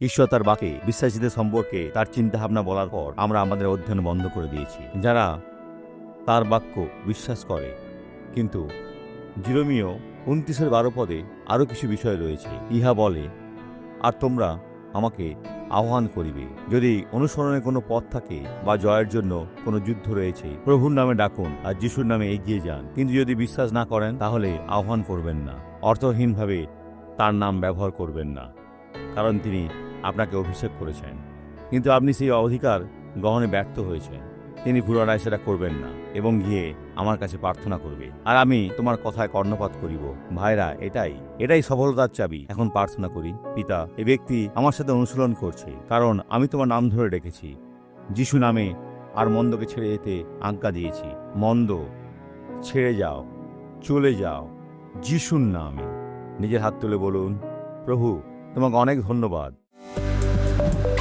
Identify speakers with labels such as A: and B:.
A: ঈশ্বর তার বাকে বিশ্বাসীদের সম্পর্কে তার চিন্তাভাবনা বলার পর আমরা আমাদের অধ্যয়ন বন্ধ করে দিয়েছি। যারা তার বাক্য বিশ্বাস করে, কিন্তু জিরোমিও উনত্রিশের বারো পদে আরও কিছু বিষয় রয়েছে। ইহা বলে, আর তোমরা আমাকে আহ্বান করিবে, যদি অনুসরণের কোনো পথ থাকে বা জয়ের জন্য কোনো যুদ্ধ রয়েছে, প্রভুর নামে ডাকুন আর যিশুর নামে এগিয়ে যান। কিন্তু যদি বিশ্বাস না করেন, তাহলে আহ্বান করবেন না। অর্থহীনভাবে তার নাম ব্যবহার করবেন না। কারণ তিনি আপনাকে অভিষেক করেছেন। কিন্তু আপনি সেই অধিকার গ্রহণে ব্যর্থ হয়েছেন। তিনি পুনরায় সেটা করবেন না এবং গিয়ে আমার কাছে প্রার্থনা করবে। আর আমি তোমার কথায় কর্ণপাত করিব। ভাইরা, এটাই এটাই সফলতার চাবি। এখন প্রার্থনা করি, পিতা এ ব্যক্তি আমার সাথে অনুশীলন করছে। কারণ আমি তোমার নাম ধরে রেখেছি যিশু নামে আর মন্দকে ছেড়ে যেতে আজ্ঞা দিয়েছি। মন্দ, ছেড়ে যাও, চলে যাও, যিশুর নামে। নিজের হাত তুলে বলুন, প্রভু, তোমাকে অনেক ধন্যবাদ। thank you